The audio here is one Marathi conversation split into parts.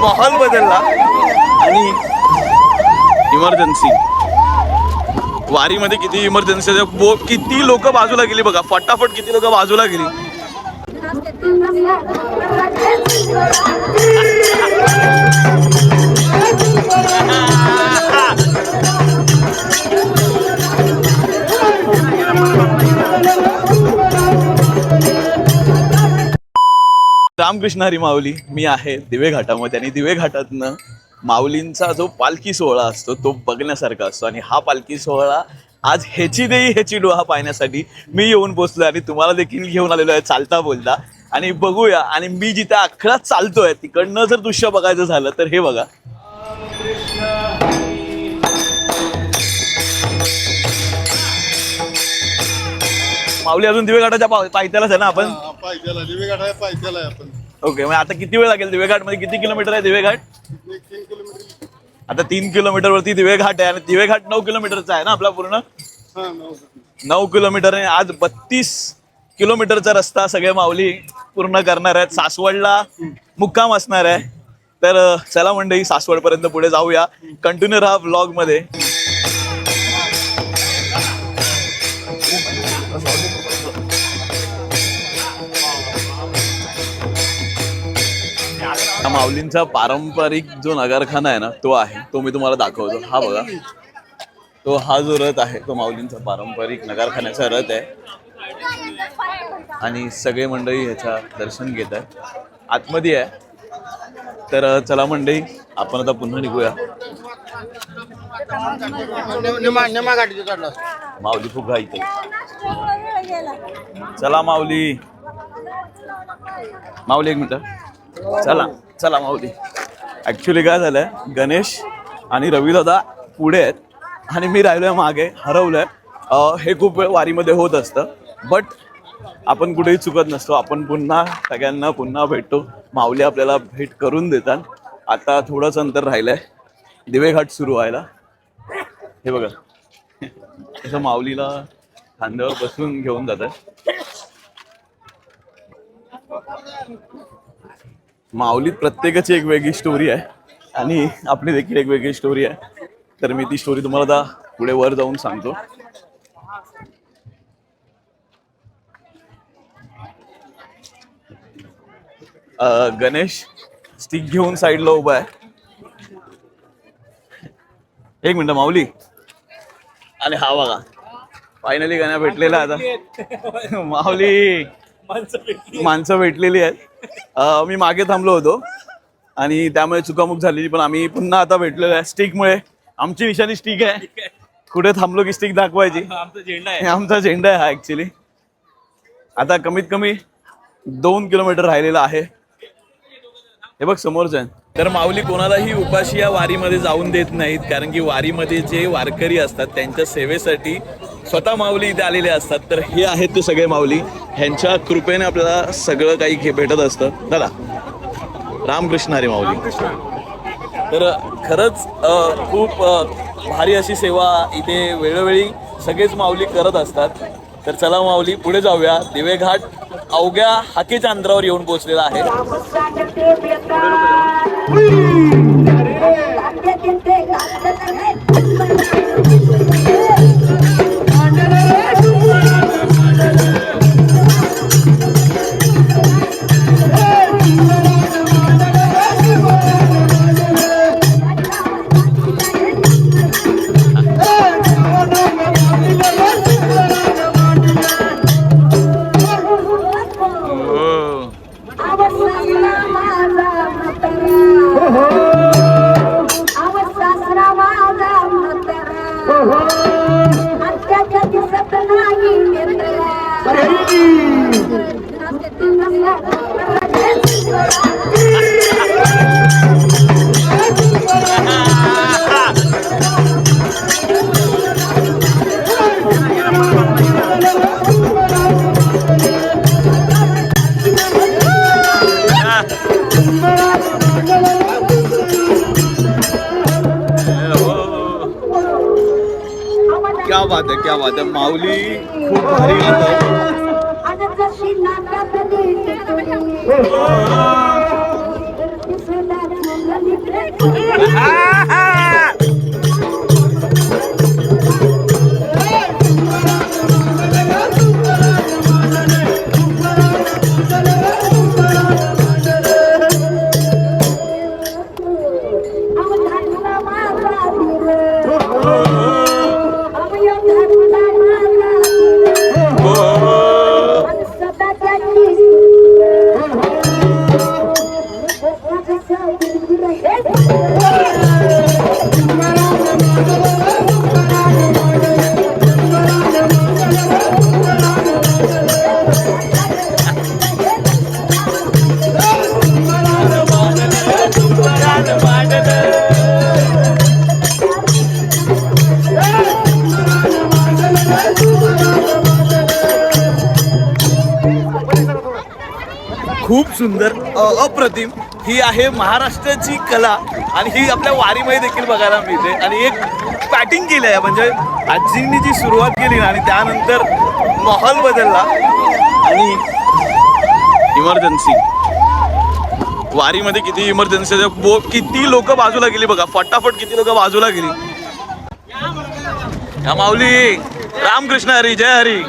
माहोल बदलला आणि इमर्जन्सी. वारीमध्ये किती इमर्जन्सी किती लोक बाजूला गेली बघा फटाफट किती लोक बाजूला गेली. रामकृष्ण हरी माऊली मी आहे दिवे घाटामध्ये आणि दिवे घाटातनं माऊलींचा जो पालखी सोहळा असतो तो बघण्यासारखा असतो आणि हा पालखी सोहळा आज ह्याची देई ह्याची डोहा पाहण्यासाठी मी येऊन पोचलो आणि तुम्हाला देखील घेऊन आलेलो आहे चालता बोलता. आणि बघूया आणि मी जिथे अखडा चालतोय तिकडनं जर दृश्य बघायचं झालं तर हे बघा. माऊली अजून दिवे घाटाच्या पायथ्यालाच आहे ना आपण? पायथ्याला दिवे घाटाच्या पायथ्याला आहे आपण. ओके मग आता किती वेळ लागेल दिवेघाटमध्ये किती किलोमीटर आहे दिवेघाट? आता तीन किलोमीटर वरती दिवेघाट आहे आणि दिवेघाट नऊ किलोमीटरचा आहे ना आपला पूर्ण? नऊ किलोमीटर आहे आज बत्तीस किलोमीटरचा रस्ता सगळे माऊली पूर्ण करणार आहेत. सासवडला मुक्काम असणार आहे. तर चला मंडळी सासवड पर्यंत पुढे जाऊया. कंटिन्यू राहा ब्लॉगमध्ये. माऊलींचा पारंपरिक जो नगरखाना आहे ना तो आहे. तो मी तुम्हाला दाखवतो. हा बघा. तो हा जो रथ आहे तो माऊलींचा पारंपरिक नगरखान्याचा रथ आहे. आणि सगळे मंडळी ह्याच्या दर्शन घेत आहे आतमध्ये आहे. तर चला मंडळी आपण आता पुन्हा निघूया. माऊली फुगा इथे. चला माऊली. माऊली एक मिनिट. चला. चला माऊली. ॲक्च्युली काय झालंय गणेश आणि रविदादा पुढे आहेत आणि मी राहिलोय मागे हरवलंय. आहे हे खूप वेळ वारीमध्ये होत असतं बट आपण कुठेही चुकत नसतो. आपण पुन्हा सगळ्यांना पुन्हा भेटतो. माऊली आपल्याला भेट करून देतात. आता थोडंच अंतर राहिलंय. दिवेघाट सुरू व्हायला. हे बघा. तसं माऊलीला खांद्यावर बसून घेऊन जातात. माऊलीत प्रत्येकाची एक वेगळी स्टोरी आहे. आणि आपली देखील एक वेगळी स्टोरी आहे. तर मी ती स्टोरी तुम्हाला आता पुढे वर जाऊन सांगतो. गणेश स्टिक घेऊन साईडला उभा आहे. एक मिनिट माऊली. आणि हा बघा. फायनली गाण्या भेटलेला आता. माऊली. माणसं भेटलेली आहेत. मी मागे थांबलो होतो आणि त्यामुळे चुकामुक झालेली पण आम्ही पुन्हा आता भेटलेलो आहे स्टिकमुळे. आमची निशाणी स्टिक आहे. कुठे थांबलो की स्टिक दाखवायची? आमचा झेंडा हे आमचा झेंडा आहे हा ऍक्च्युली आता कमीत कमी दोन किलोमीटर राहिलेला आहे. हे बघ समोरच आहे. तर माऊली कोणालाही उपाशी या वारीमध्ये जाऊन देत नाहीत कारण की वारीमध्ये जे वारकरी असतात त्यांच्या सेवेसाठी स्वतः माऊली इथे आलेले असतात. तर हे आहेत ते सगळे माऊली. ह्यांच्या कृपेने आपल्याला सगळं काही घे भेटत असतं. दादा रामकृष्ण हरे माऊली. तर खरंच खूप भारी अशी सेवा इथे वेळोवेळी सगळेच माऊली करत असतात. तर चला माऊली पुढे जाऊया. दिवेघाट अवघ्या हाकेच्या अंतरावर येऊन पोहोचलेला आहे. क्या बात आहे क्या बात आहे. माऊली खूप भारी गातात खूप सुंदर अप्रतिम ही आहे महाराष्ट्राची कला आणि ही आपल्या वारीमध्ये देखील बघायला मिळते. आणि एक पॅटिंग केली आहे म्हणजे आजींनी जी सुरुवात केली ना आणि त्यानंतर माहोल बदलला. आणि इमर्जन्सी. वारीमध्ये किती इमर्जन्सी बो किती लोक बाजूला गेली बघा फटाफट किती लोक बाजूला गेली. या माऊली रामकृष्ण हरी जय हरी.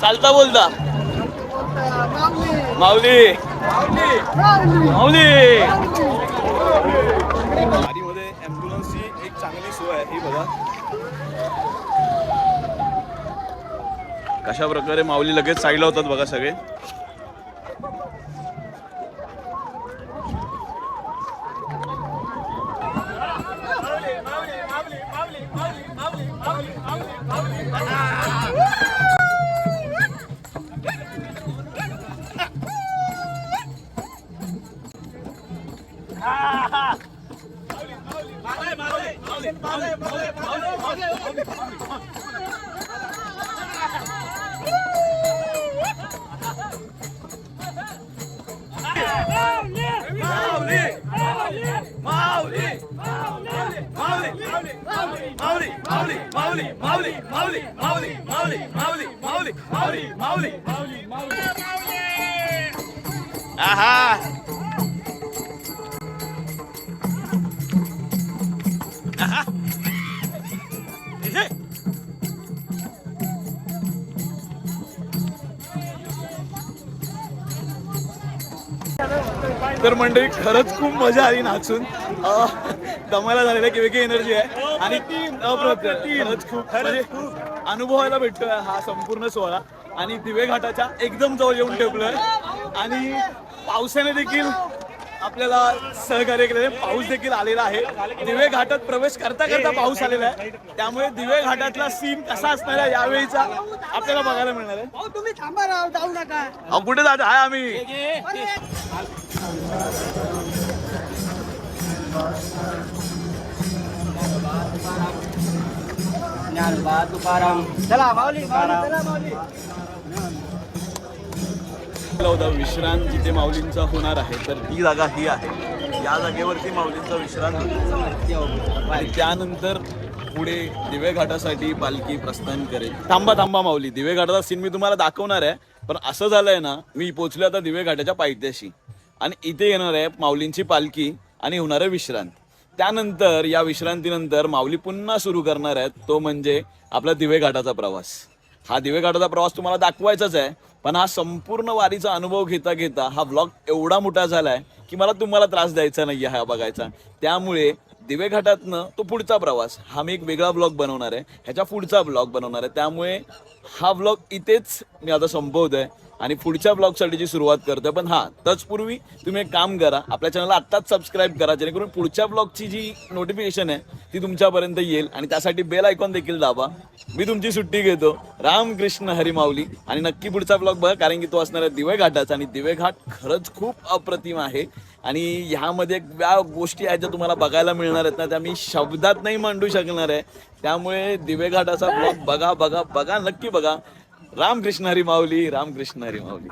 चालता बोलता. माऊली. माऊली. गाडीमध्ये ॲम्ब्युलन्सची एक चांगली सोय आहे ही बघा. कशा प्रकारे माऊली लगेच साईडला होतात बघा सगळे. आहा आहा. तर मंडळी खरंच खूप मजा आली नाचून दमायला झालेलं की वेगळी एनर्जी आहे आणि खरंच खूप म्हणजे अनुभवायला भेटतोय हा संपूर्ण सोहळा. आणि दिवे घाटाच्या एकदम जवळ येऊन ठेवलोय. आणि पावसाने देखील आपल्याला सहकार्य केलेले पाऊस देखील आलेला आहे. दिवे घाटात प्रवेश करता करता पाऊस आलेला आहे. त्यामुळे दिवे घाटातला सीन कसा असणार आहे यावेळीचा आपल्याला बघायला मिळणार आहे. अहो तुम्ही थांबा राव जाऊ नका. अहो, कुठे जात आहे आम्ही? चला माऊली. चला माऊली. होता विश्रांत जिथे माऊलींचा होणार आहे तर ही जागा ही आहे. या जागेवरती माऊलींचा विश्रांत आणि त्यानंतर पुढे दिवे घाटासाठी पालखी प्रस्थान करेल. थांबा थांबा माऊली. दिवे घाटाचा सीन मी तुम्हाला दाखवणार आहे. पण असं झालंय ना मी पोचलो आता दिवे घाटाच्या पायथ्याशी. आणि इथे येणार आहे माऊलींची पालखी आणि होणार आहे विश्रांत. त्यानंतर या विश्रांतीनंतर माऊली पुन्हा सुरू करणार आहेत. तो म्हणजे आपला दिवे घाटाचा प्रवास. हा दिवे घाटाचा प्रवास तुम्हाला दाखवायचाच आहे पण हा संपूर्ण वारीचा अनुभव घेता घेता हा ब्लॉग एवढा मोठा झालाय की मला तुम्हाला त्रास द्यायचा नाही हा बघायचा. त्यामुळे दिवे घाटातनं तो पुढचा प्रवास. हा मी एक वेगळा ब्लॉग बनवणार आहे. ह्याच्या पुढचा ब्लॉग बनवणार आहे. त्यामुळे हा ब्लॉग इथेच मी आता संपवतोय. आणि पुढच्या ब्लॉगसाठीची सुरुवात करतोय. पण हा तत्पूर्वी तुम्ही एक काम करा आपल्या चॅनलला आत्ताच सबस्क्राईब करा जेणेकरून पुढच्या ब्लॉगची जी नोटिफिकेशन आहे ती तुमच्यापर्यंत येईल आणि त्यासाठी बेल आयकॉन देखील दाबा. मी तुमची सुट्टी घेतो. रामकृष्ण हरी माऊली आणि नक्की पुढचा ब्लॉग बघा कारण की तो असणार आहे दिवे घाटाचा आणि दिवे घाट खरंच खूप अप्रतिम आहे. आणि ह्यामध्ये ज्या गोष्टी आहेत ज्या तुम्हाला बघायला मिळणार आहेत ना त्या मी शब्दात नाही मांडू शकणार आहे. त्यामुळे दिवे घाटाचा ब्लॉग बघा बघा बघा नक्की बघा. रामकृष्ण हरी माऊली रामकृष्ण हरी माऊली.